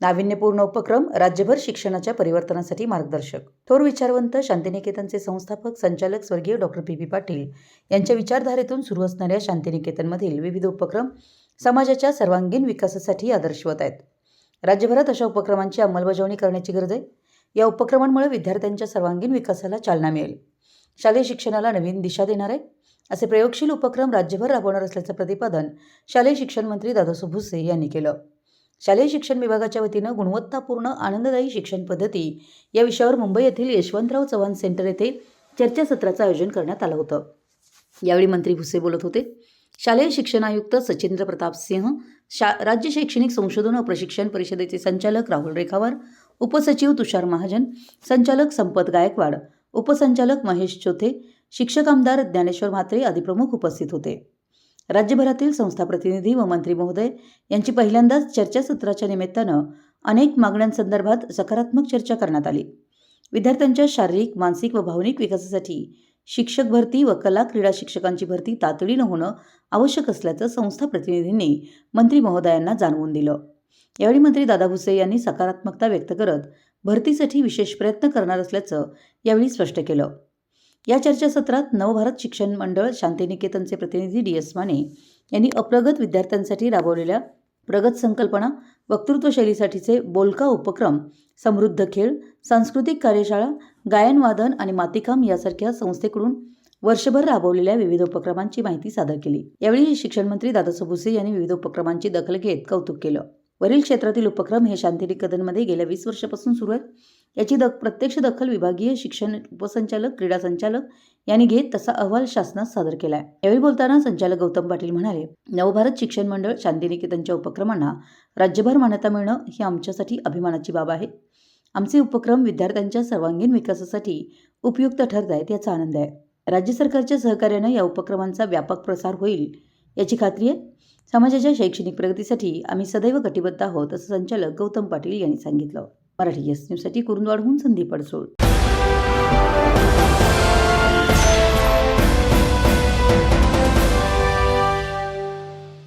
नाविन्यपूर्ण उपक्रम राज्यभर शिक्षणाच्या परिवर्तनासाठी मार्गदर्शक. थोर विचारवंत शांतिनिकेतनचे संस्थापक संचालक स्वर्गीय डॉक्टर पी. पी. पाटील यांच्या विचारधारेतून सुरू असणाऱ्या शांतिनिकेतनमधील विविध उपक्रम समाजाच्या सर्वांगीण विकासासाठी आदर्शवत आहेत. राज्यभरात अशा उपक्रमांची अंमलबजावणी करण्याची गरज आहे. या उपक्रमांमुळे विद्यार्थ्यांच्या सर्वांगीण विकासाला चालना मिळेल. शालेय शिक्षणाला नवीन दिशा देणार आहे. असे प्रयोगशील उपक्रम राज्यभर राबवणार असल्याचं प्रतिपादन शालेय शिक्षण मंत्री दादासू भुसे यांनी केलं. शालेय शिक्षण विभागाच्या वतीनं गुणवत्तापूर्ण आनंददायी शिक्षण पद्धती या विषयावर मुंबई येथील यशवंतराव चव्हाण सेंटर येथे चर्चासत्राचं आयोजन करण्यात आलं होतं. यावेळी मंत्री भुसे बोलत होते. शालेय शिक्षण आयुक्त सचिंद्र प्रताप सिंह शा राज्य शैक्षणिक संशोधन व प्रशिक्षण परिषदेचे संचालक राहुल रेखावार उपसचिव तुषार महाजन संचालक संपत गायकवाड उपसंचालक महेश चोथे शिक्षक आमदार ज्ञानेश्वर म्हात्रे आदी प्रमुख उपस्थित होते. राज्यभरातील संस्था प्रतिनिधी व मंत्री महोदय यांची पहिल्यांदाच चर्चासत्राच्या निमित्तानं अनेक मागण्यांसंदर्भात सकारात्मक चर्चा करण्यात आली. विद्यार्थ्यांच्या शारीरिक मानसिक व भावनिक विकासासाठी शिक्षक भरती व कला क्रीडा शिक्षकांची भरती तातडीनं होणं आवश्यक असल्याचं संस्था प्रतिनिधींनी मंत्री महोदयांना जाणवून दिलं. यावेळी मंत्री दादा भुसे यांनी सकारात्मकता व्यक्त करत भरतीसाठी विशेष प्रयत्न करणार असल्याचं यावेळी स्पष्ट केलं. या चर्चासत्रात नवभारत शिक्षण मंडळ शांतिनिकेतनचे प्रतिनिधी डी एस माने यांनी अप्रगत विद्यार्थ्यांसाठी राबवलेल्या प्रगत संकल्पना वक्तृत्व शैलीसाठीचे बोलका उपक्रम समृद्ध खेळ सांस्कृतिक कार्यशाळा गायनवादन आणि मातीकाम यासारख्या संस्थेकडून वर्षभर राबवलेल्या विविध उपक्रमांची माहिती सादर केली. यावेळी शिक्षण मंत्री दादासाहेब भुसे यांनी विविध उपक्रमांची दखल घेत कौतुक केलं. वरील क्षेत्रातील उपक्रम हे शांतिनिकेतनमध्ये गेल्या वीस वर्षापासून सुरू आहेत. याची दख प्रत्यक्ष दखल विभागीय शिक्षण उपसंचालक क्रीडा संचालक यांनी घेत तसा अहवाल शासनात सादर केलाय. यावेळी बोलताना संचालक गौतम पाटील म्हणाले नवभारत शिक्षण मंडळ शांतिनिकेतनच्या उपक्रमांना राज्यभर मान्यता मिळणं ही आमच्यासाठी अभिमानाची बाब आहे. आमचे उपक्रम विद्यार्थ्यांच्या सर्वांगीण विकासासाठी उपयुक्त ठरत आहेत याचा आनंद आहे. राज्य सरकारच्या सहकार्यानं या उपक्रमांचा व्यापक प्रसार होईल याची खात्री आहे. समाजाच्या शैक्षणिक प्रगतीसाठी आम्ही सदैव कटिबद्ध आहोत असं संचालक गौतम पाटील यांनी सांगितलं. मराठी एस न्यूजसाठी कुरुंदवाडहून संदीप अडसूळ.